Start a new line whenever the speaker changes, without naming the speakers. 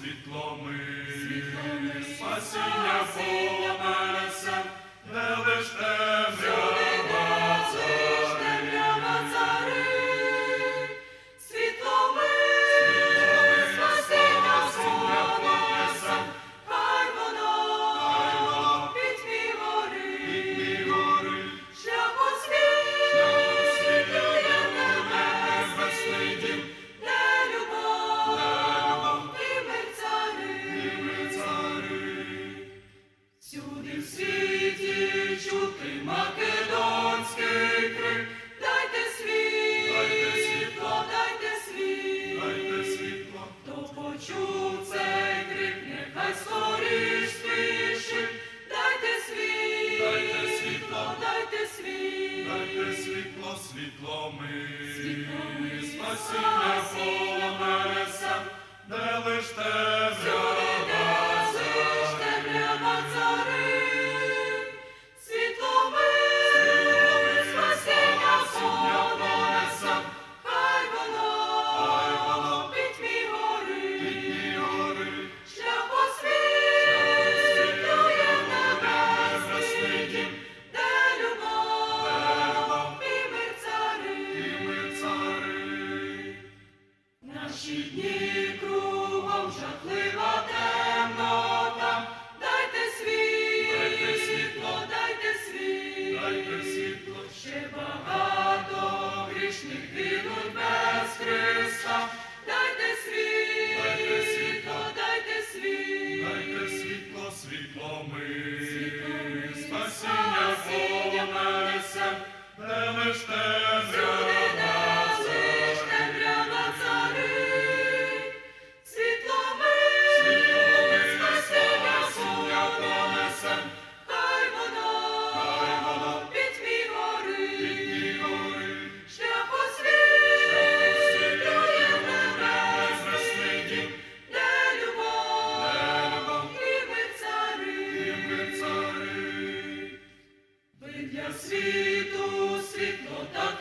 Світло ми спасіння понесе, не лиш те. Світло,
світло ми,
світло ми
спасіння полонеся, де лиш
те. Наші дні кругом жахлива темнота, дайте світло,
дайте світло,
дайте світло,
дайте світло,
ще багато грішних гинуть без Христа, дайте світло,
дайте світло,
дайте світло,
дайте світло, світло ми,
світло ми,
спасіння понесе, де лиш
тебе. світу світло так.